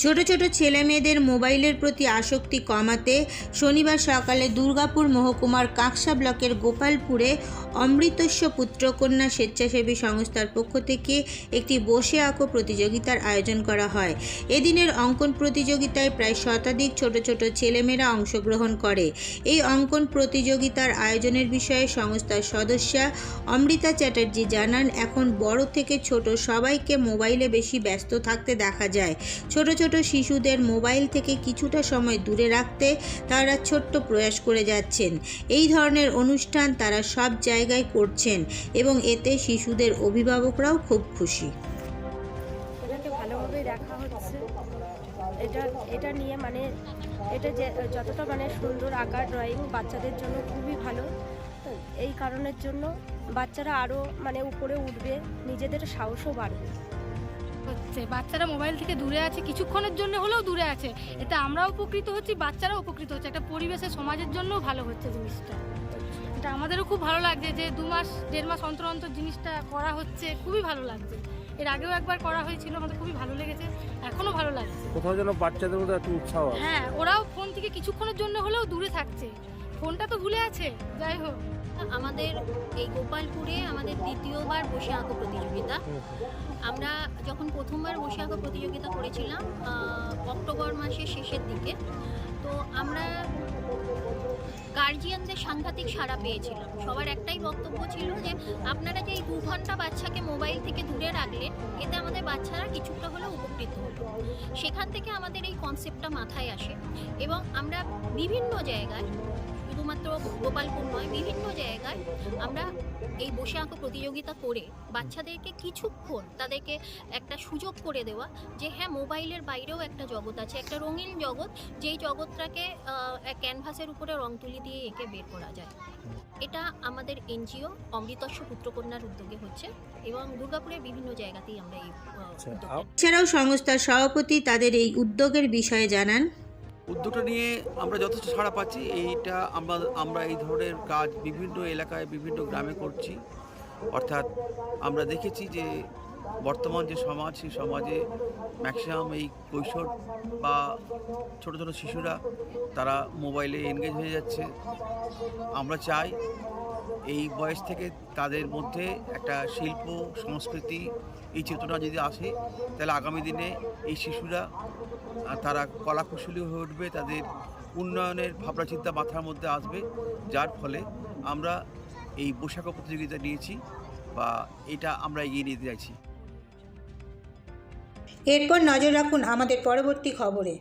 ছোট ছোট ছেলে মেয়েদের মোবাইলের প্রতি আসক্তি কমাতে শনিবার সকালে দুর্গাপুর মহকুমার কাকসা ব্লকের গোপালপুরে অমৃতস্য পুত্রকন্যা স্বেচ্ছাসেবী সংস্থার পক্ষ থেকে একটি বসে আঁকো প্রতিযোগিতার আয়োজন করা হয়। এদিনের অঙ্কন প্রতিযোগিতায় প্রায় শতাধিক ছোট ছোট ছেলেমেয়েরা অংশগ্রহণ করে। এই অঙ্কন প্রতিযোগিতার আয়োজনের বিষয়ে সংস্থার সদস্যা অমৃতা চ্যাটার্জি জানান, এখন বড় থেকে ছোট সবাইকে মোবাইলে বেশি ব্যস্ত থাকতে দেখা যায়। ছোট ছোট শিশুদের মোবাইল থেকে কিছুটা সময় দূরে রাখতে তারা ছোট্ট প্রয়াস করে যাচ্ছেন। এই ধরনের অনুষ্ঠান তারা সব জায়গায় করছেন এবং এতে শিশুদের অভিভাবকরাও খুব খুশি। এটাকে ভালোভাবেই দেখা হচ্ছে। এটা এটা নিয়ে মানে এটা যে যতটা মানে সুন্দর আঁকা ড্রয়িং বাচ্চাদের জন্য খুবই ভালো। এই কারণের জন্য বাচ্চারা আরও মানে উপরে উঠবে নিজেদের সাহসও বাড়বে। হচ্ছে বাচ্চারা মোবাইল থেকে দূরে আছে কিছুক্ষণের জন্য হলেও দূরে আছে। এতে আমরাও উপকৃত হচ্ছি বাচ্চারাও উপকৃত হচ্ছে। একটা পরিবেশে সমাজের জন্যও ভালো হচ্ছে জিনিসটা। এটা আমাদেরও খুব ভালো লাগছে যে দু মাস দেড় মাস অন্তর অন্তর জিনিসটা করা হচ্ছে খুবই ভালো লাগছে। এর আগেও একবার করা হয়েছিল আমাদের খুবই ভালো লেগেছে এখনও ভালো লাগছে। কোথাও যেন বাচ্চাদের মধ্যে একটু উৎসাহ হ্যাঁ ওরাও ফোন থেকে কিছুক্ষণের জন্য হলেও দূরে থাকছে। ফোনটা তো ভুলে আছে যাই হোক। আমাদের এই গোপালপুরে আমাদের দ্বিতীয়বার বসে আঁকো প্রতিযোগিতা আমরা যখন প্রথমবার বসে আঁকো প্রতিযোগিতা করেছিলাম অক্টোবর মাসের শেষের দিকে। তো আমরা গার্জিয়ানদের সাংঘাতিক সাড়া পেয়েছিলাম। সবার একটাই বক্তব্য ছিল যে, আপনারা যে এই দু ঘণ্টা বাচ্চাকে মোবাইল থেকে দূরে রাখলেন এতে আমাদের বাচ্চারা কিছুটা হলেও উপকৃত হলো। সেখান থেকে আমাদের এই কনসেপ্টটা মাথায় আসে এবং আমরা বিভিন্ন জায়গায় শুধুমাত্র গোপালপুর নয় বিভিন্ন জায়গায় আমরা এই বসে আঁকো প্রতিযোগিতা করে বাচ্চাদেরকে কিছুক্ষণ তাদেরকে একটা সুযোগ করে দেওয়া যে হ্যাঁ মোবাইলের বাইরেও একটা জগৎ আছে একটা রঙিন জগৎ যেই জগৎটাকে ক্যানভাসের উপরে রং তুলি দিয়ে এঁকে বের করা যায়। এটা আমাদের এনজিও অমৃতস্য পুত্রকন্যার উদ্যোগে হচ্ছে এবং দুর্গাপুরের বিভিন্ন জায়গাতেই আমরা এই আচ্ছা এছাড়াও সংস্থার সভাপতি তাদের এই উদ্যোগের বিষয়ে জানান। উদ্যোগটা নিয়ে আমরা যথেষ্ট সাড়া পাচ্ছি। এইটা আমরা আমরা এই ধরনের কাজ বিভিন্ন এলাকায়, বিভিন্ন গ্রামে করছি। অর্থাৎ আমরা দেখেছি যে বর্তমান যে সমাজ, সেই সমাজে ম্যাক্সিমাম এই কৈশোর বা ছোট ছোট শিশুরা, তারা মোবাইলে এনগেজ হয়ে যাচ্ছে। আমরা চাই এই বয়স থেকে তাদের মধ্যে একটা শিল্প সংস্কৃতি এই চেতনা যদি আসে, তাহলে আগামী দিনে এই শিশুরা তারা কলাকুশলী হয়ে উঠবে, তাদের উন্নয়নের ভাবনা চিন্তা মাথার মধ্যে আসবে। যার ফলে আমরা এই বৈশাখ প্রতিযোগিতা নিয়েছি বা এটা আমরা এগিয়ে নিতে চাইছি। এরপর নজর রাখুন আমাদের পরবর্তী খবরে।